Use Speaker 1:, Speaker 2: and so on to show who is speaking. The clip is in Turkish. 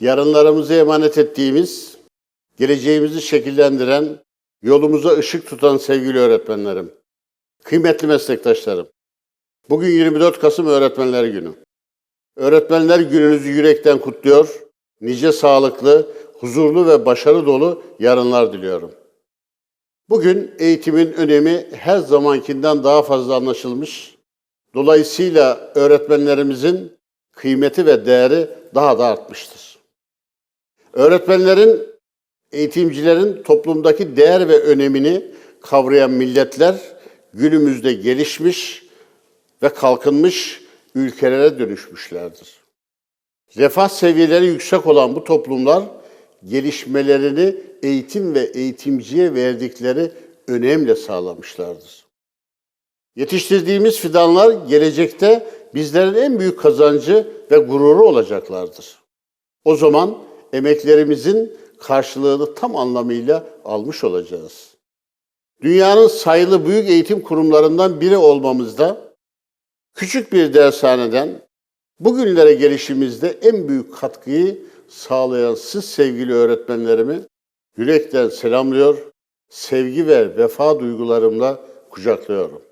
Speaker 1: yarınlarımızı emanet ettiğimiz, geleceğimizi şekillendiren, yolumuza ışık tutan sevgili öğretmenlerim, kıymetli meslektaşlarım. Bugün 24 Kasım Öğretmenler Günü. Öğretmenler gününüzü yürekten kutluyor, nice sağlıklı, huzurlu ve başarı dolu yarınlar diliyorum. Bugün eğitimin önemi her zamankinden daha fazla anlaşılmış. Dolayısıyla öğretmenlerimizin kıymeti ve değeri daha da artmıştır. Öğretmenlerin, eğitimcilerin toplumdaki değer ve önemini kavrayan milletler günümüzde gelişmiş ve kalkınmış ülkelere dönüşmüşlerdir. Refah seviyeleri yüksek olan bu toplumlar gelişmelerini eğitim ve eğitimciye verdikleri önemle sağlamışlardır. Yetiştirdiğimiz fidanlar gelecekte bizlerin en büyük kazancı ve gururu olacaklardır. O zaman emeklerimizin karşılığını tam anlamıyla almış olacağız. Dünyanın sayılı büyük eğitim kurumlarından biri olmamızda küçük bir dershaneden bugünlere gelişimizde en büyük katkıyı sağlayan siz sevgili öğretmenlerimi yürekten selamlıyor, sevgi ve vefa duygularımla kucaklıyorum.